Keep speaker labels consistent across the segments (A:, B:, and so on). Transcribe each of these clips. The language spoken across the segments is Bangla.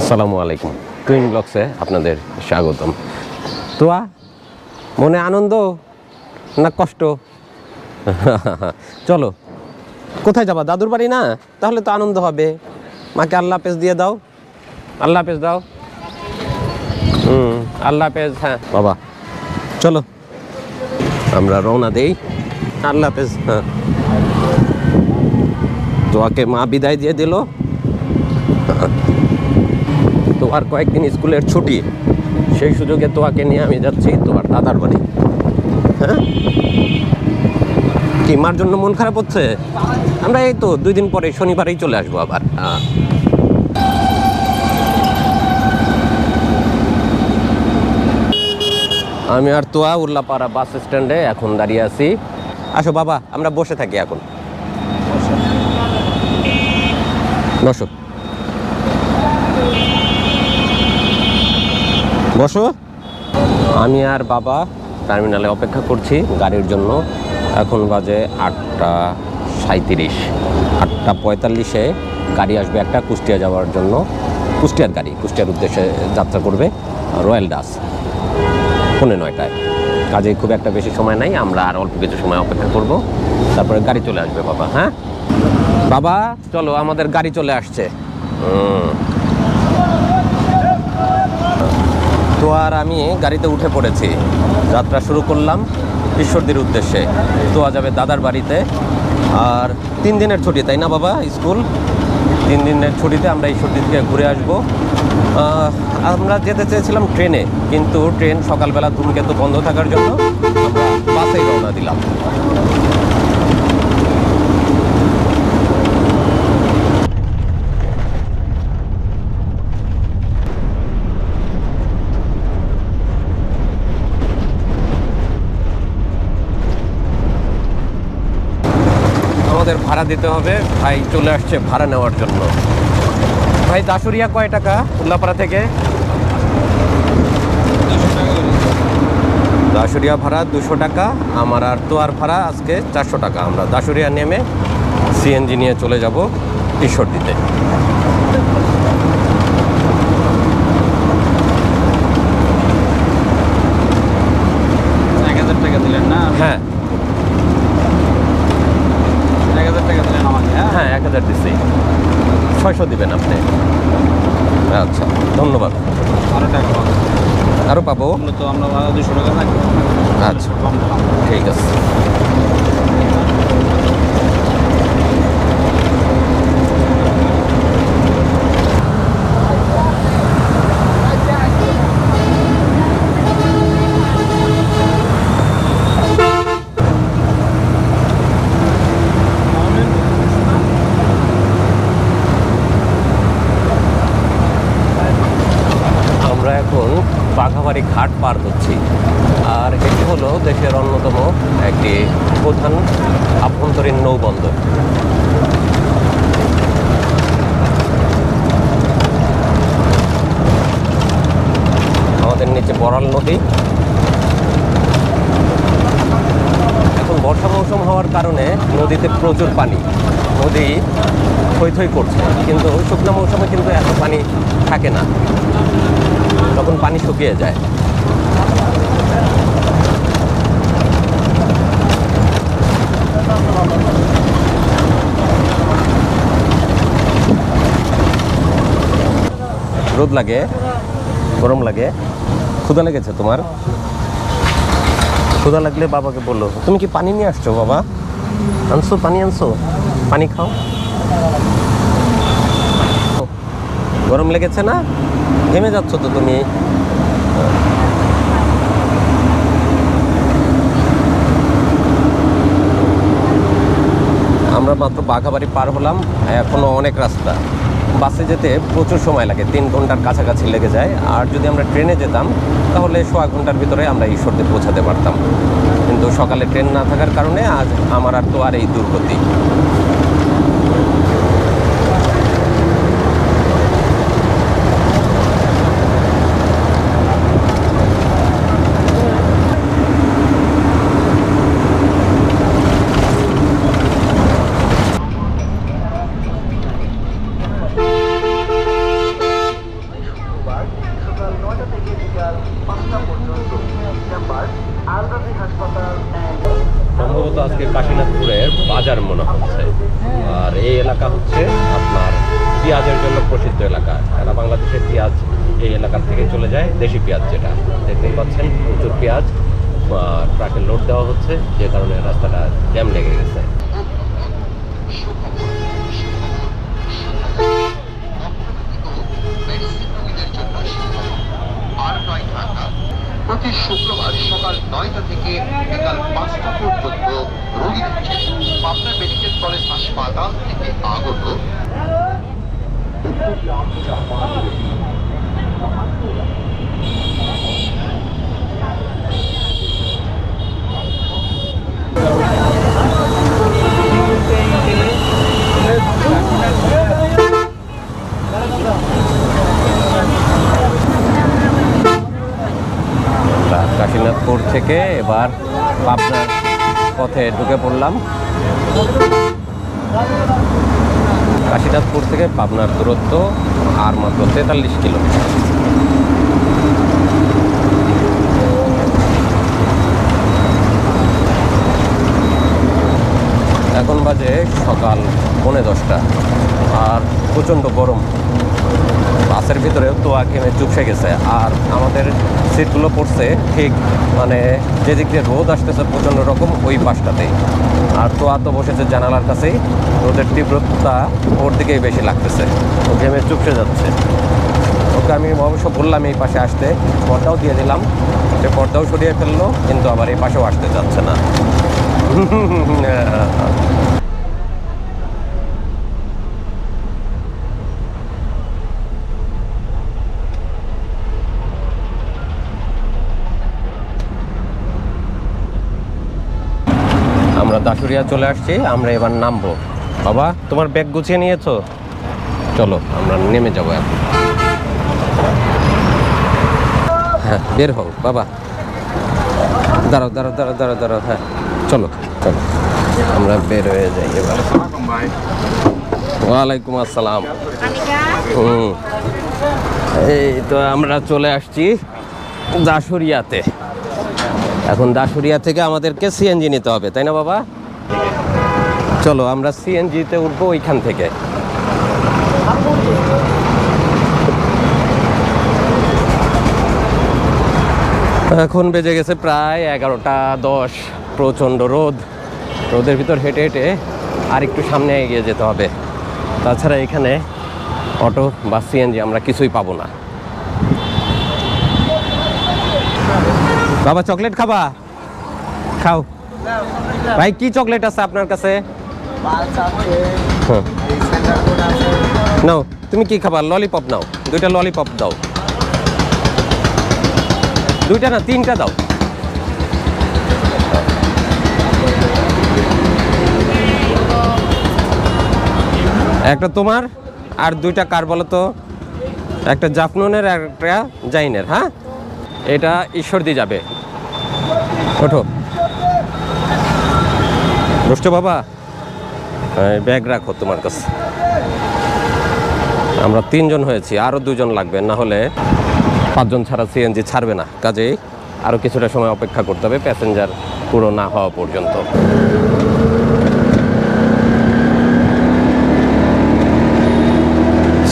A: আসসালামু আলাইকুম। টুইন ব্লগসে আপনাদের স্বাগতম। তোয়া মনে আনন্দ না কষ্ট? চলো। কোথায় যাবা? দাদুর বাড়ি না? তাহলে তো আনন্দ হবে। মাকে আল্লাহ হাফেজ দিয়ে দাও। আল্লাহ হাফেজ দাও। হুম আল্লাহ হাফেজ হ্যাঁ। বাবা। চলো। আমরা রওনা দেই। আল্লাহ হাফেজ হ্যাঁ। তোয়াকে মা বিদায় দিয়ে দিল। তোমার কয়েকদিন স্কুলের ছুটি, সেই সুযোগে তোয়াকে নিয়ে আমি যাচ্ছি তোমার দাদার বাড়ি। হ্যাঁ? কি, মার জন্য মন খারাপ হচ্ছে? আমরা এই তো দুই দিন পরে শনিবারেই চলে আসব আবার। হ্যাঁ। আমি আর তোয়া উল্লাপাড়া বাস স্ট্যান্ডে এখন দাঁড়িয়ে আছি। আসো বাবা, আমরা বসে থাকি এখন। বসো। বসো। আমি আর বাবা টার্মিনালে অপেক্ষা করছি গাড়ির জন্য। এখন বাজে আটটা সাঁত্রিশ আটটা পঁয়তাল্লিশে গাড়ি আসবে একটা কুষ্টিয়া যাওয়ার জন্য। কুষ্টিয়ার গাড়ি, কুষ্টিয়ার উদ্দেশ্যে যাত্রা করবে রয়্যাল ডাস। পৌনে নয়টায়। কাজে খুব একটা বেশি সময় নাই, আমরা আর অল্প কিছু সময় অপেক্ষা করব। তারপরে গাড়ি চলে আসবে বাবা হ্যাঁ? বাবা, চলো, আমাদের গাড়ি চলে আসছে। হুম। তো আর আমি গাড়িতে উঠে পড়েছি। যাত্রা শুরু করলাম ঈশ্বরদীর উদ্দেশ্যে। তোয়া যাবে দাদার বাড়িতে। আর তিন দিনের ছুটি, তাই না বাবা? স্কুল। তিন দিনের ছুটিতে আমরা ঈশ্বরদী থেকে ঘুরে আসব। আমরা যেতে চেয়েছিলাম ট্রেনে, কিন্তু ট্রেন সকালবেলা ধূমকেতু বন্ধ থাকার জন্য আমরা বাসেই রওনা দিলাম। আমাদের ভাড়া দিতে হবে। ভাই চলে আসছে ভাড়া নেওয়ার জন্য। ভাই দাসুরিয়া কয় টাকা উল্লাপাড়া থেকে? দাসুরিয়া ভাড়া দুশো টাকা, আমার আর তো আর ভাড়া আজকে চারশো টাকা। আমরা দাসুরিয়া নেমে সিএনজি নিয়ে চলে যাব ঈশ্বর দিতে
B: এক হাজার টাকা দিলেন না
A: হ্যাঁ
B: এক হাজার টাকা দিলেন আমাকে হ্যাঁ
A: হ্যাঁ এক হাজার দিচ্ছি ছয়শো দেবেন আপনি। আচ্ছা ধন্যবাদ। আরও পাবো। আচ্ছা ঠিক আছে আমরা এখন বাঘাবাড়ি ঘাট পার হচ্ছি। আর এটি হলো দেশের অন্যতম একটি প্রধান আভ্যন্তরীণ নৌবন্দর। আমাদের নিচে বড়াল নদী। এখন বর্ষা মৌসুম হওয়ার কারণে নদীতে প্রচুর পানি। নদী থই থই করছে, কিন্তু শুকনো মৌসুমে কিন্তু এত পানি থাকে না। তখন পানি শুকিয়ে যায়। রোদ লাগে, গরম লাগে। ক্ষুধা লেগেছে তোমার? ক্ষুধা লাগলে বাবাকে বলল তুমি কি পানি নিয়ে আসছো বাবা? আনছো, পানি আনছো? পানি খাও। গরম লেগেছে না? ঘেমে যাচ্ছ তো তুমি? আমরা মাত্র বাঘাবাড়ি পার হলাম এখনও অনেক রাস্তা। বাসে যেতে প্রচুর সময় লাগে, তিন ঘণ্টার কাছাকাছি লেগে যায়। আর যদি আমরা ট্রেনে যেতাম, তাহলে সোয়া ঘণ্টার ভিতরে আমরা ঈশ্বরদে পৌঁছাতে পারতাম। কিন্তু সকালে ট্রেন না থাকার কারণে আজ আমার আর তো আর এই দুর্গতি। পেঁয়াজ যেটা, দেখতেই পাচ্ছেন, প্রচুর পেঁয়াজ ট্রাকে লোড দেওয়া হচ্ছে, যে কারণে রাস্তাটা জ্যাম লেগে গেছে।
C: শুক্রবার সকাল নয়টা থেকে বিকাল পাঁচটা পর্যন্ত রোগী পাবনা মেডিকেল কলেজ হাসপাতাল থেকে আগত
A: আমরা কাশীনাথপুর থেকে এবার পাবনার পথে ঢুকে পড়লাম। কাশীনাথপুর থেকে পাবনার দূরত্ব আর মাত্র তেতাল্লিশ কিলোমিটার এখন বাজে সকাল পৌনে দশটা, আর প্রচণ্ড গরম। বাসের ভিতরেও তোয়া ঘেমে চুপসে গেছে। আর আমাদের সিটগুলো পড়ছে ঠিক মানে যেদিক দিয়ে রোদ আসতেছে প্রচণ্ড রকম ওই পাশটাতেই। আর তোয়া তো বসেছে জানালার কাছেই, রোদের তীব্রতা ওর দিকেই বেশি লাগতেছে। ও ঘেমে চুপসে যাচ্ছে। ওকে আমি অবশ্য বললাম এই পাশে আসতে, পর্দাও দিয়ে দিলাম। সে পর্দাও সরিয়ে ফেলল, কিন্তু আবার এই পাশেও আসতে যাচ্ছে না আমরা দাসুরিয়া চলে আসছি, আমরা এবার নামবো। বাবা, তোমার ব্যাগ গুছিয়ে নিয়েছো? চলো, আমরা নেমে যাব এখন। হ্যাঁ বের হও, বাবা। দাঁড়াও দাঁড়াও দাঁড়াও দাঁড়াও দাঁড়াও হ্যাঁ চলো চলো। আমরা বের হয়ে যাই এবার। ওয়ালাইকুম আসসালাম। হুম। এই তো আমরা চলে আসছি দাসুরিয়াতে এখন দাসুরিয়া থেকে আমাদেরকে সিএনজি নিতে হবে, তাই না বাবা? চলো, আমরা সিএনজিতে উঠবো ওইখান থেকে। এখন বেজে গেছে প্রায় এগারোটা দশ, প্রচণ্ড রোদ। রোদের ভিতর হেঁটে হেঁটে আর একটু সামনে এগিয়ে যেতে হবে। তাছাড়া এখানে অটো বা সিএনজি আমরা কিছুই পাবো না। বাবা, চকলেট খাবা? খাও। ভাই, কি চকলেট আছে আপনার কাছে? নাও, তুমি কি খাবা? ললিপপ নাও। দুইটা ললিপপ দাও। দুইটা না, তিনটা দাও। একটা তোমার আর দুইটা কার বলো তো? একটা জাফনুনের একটা জাইনের হ্যাঁ? এটা ঈশ্বরদি যাবে। ওঠো। বসছো বাবা? ব্যাগ রাখো তোমার কাছে। আমরা তিনজন হয়েছি আরও দুজন লাগবে, না হলে পাঁচজন ছাড়া সিএনজি ছাড়বে না। কাজেই আরও কিছুটা সময় অপেক্ষা করতে হবে, প্যাসেঞ্জার পুরো না হওয়া পর্যন্ত।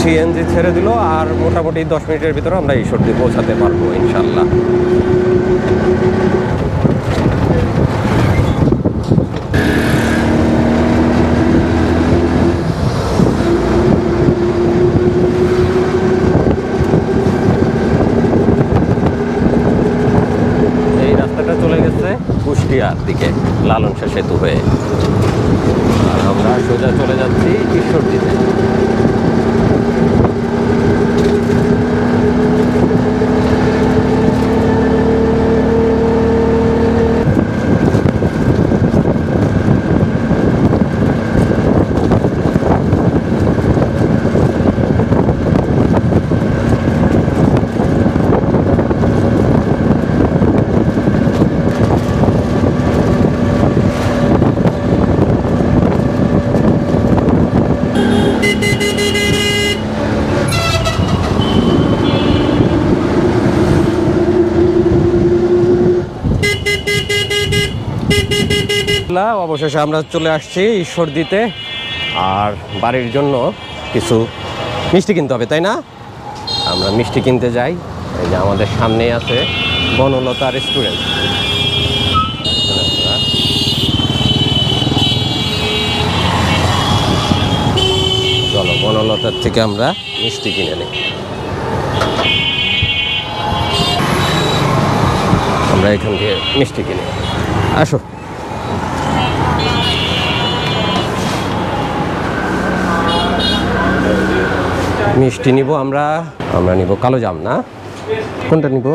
A: সিএনজি ছেড়ে দিল আর মোটামুটি দশ মিনিটের ভিতরে আমরা এই ঈশ্বরদী পৌঁছাতে পারব ইনশাল্লাহ কুষ্টিয়ার দিকে লালন শাহ সেতু হয়ে। আর আমরা সোজা চলে যাচ্ছি ঈশ্বরদীতে। অবশেষে আমরা চলে আসছি ঈশ্বর দিতে আর বাড়ির জন্য কিছু মিষ্টি কিনতে হবে, তাই না? আমরা মিষ্টি কিনতে যাই। এই যে আমাদের সামনেই আছে বনলতা রেস্টুরেন্ট। চলো, বনলতার থেকে আমরা মিষ্টি কিনে নিই। আমরা এখান থেকে মিষ্টি কিনি আসো। মিষ্টি নিব আমরা আমরা নিব কালো জাম, না? কোনটা নিব?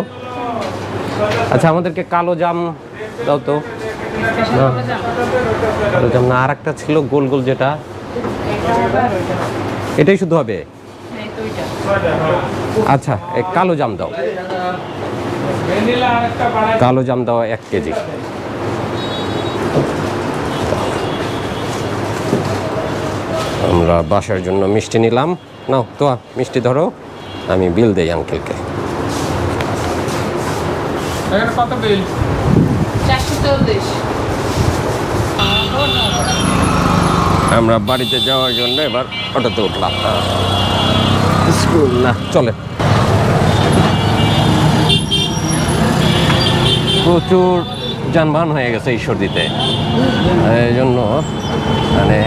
A: আচ্ছা আমাদেরকে কালো জাম দাও তো। না, কালো জাম না আর একটা ছিল গোল গোল যেটা। এটাই শুধু হবে? আচ্ছা কালো জাম দাও। কালো জাম দাও এক কেজি। আমরা বাসার জন্য মিষ্টি নিলাম। নাও তো মিষ্টি ধরো। আমি বিল দেই আঙ্কেলকে
B: কত বিল?
A: আমরা বাড়িতে যাওয়ার জন্য এবার অটোতে উঠলাম। স্কুল না চলে। প্রচুর যানবাহন হয়ে গেছে ঈশ্বর দিতে। এই জন্য মানে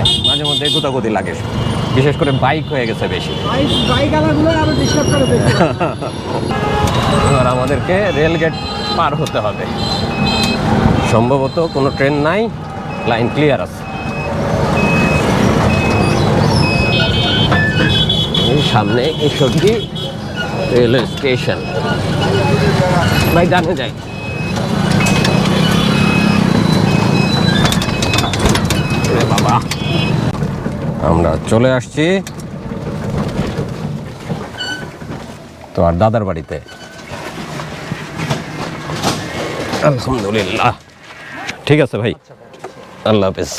A: মধ্যে গুতাগুতি লাগে। বিশেষ করে বাইক হয়ে গেছে বেশি। এবার আমাদেরকে রেলগেট পার হতে হবে। সম্ভবত কোনো ট্রেন নাই লাইন ক্লিয়ার আছে। এই সামনে ঈশ্বরদী রেল স্টেশন। ভাই জানে যাই। বাবা। আমরা চলে আসছি। তো আর দাদার বাড়িতে। আলহামদুলিল্লাহ। ঠিক আছে ভাই। আল্লাহ হাফেজ।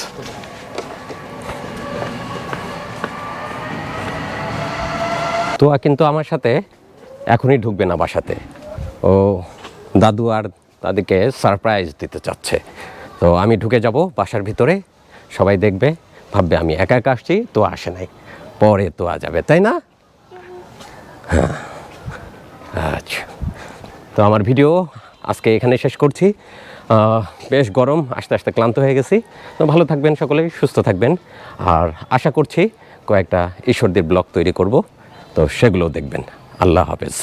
A: তো কিন্তু আমার সাথে এখনই ঢুকবে না বাসাতে। ও দাদু আর তাদেরকে সারপ্রাইজ দিতে চাচ্ছে। তো আমি ঢুকে যাব বাসার ভিতরে। সবাই দেখবে। ভাববে, আমি একা একা আসছি, তো আসে নাই। পরে তো আ যাবে। তাই না? হ্যাঁ। আচ্ছা। তো আমার ভিডিও আজকে এখানে শেষ করছি। বেশ গরম, আস্তে আস্তে ক্লান্ত হয়ে গেছি। তো ভালো থাকবেন সকলেই সুস্থ থাকবেন। আর আশা করছি কয়েকটা ঈশ্বরদের ব্লগ তৈরি করব। তো সেগুলো দেখবেন। আল্লাহ হাফেজ।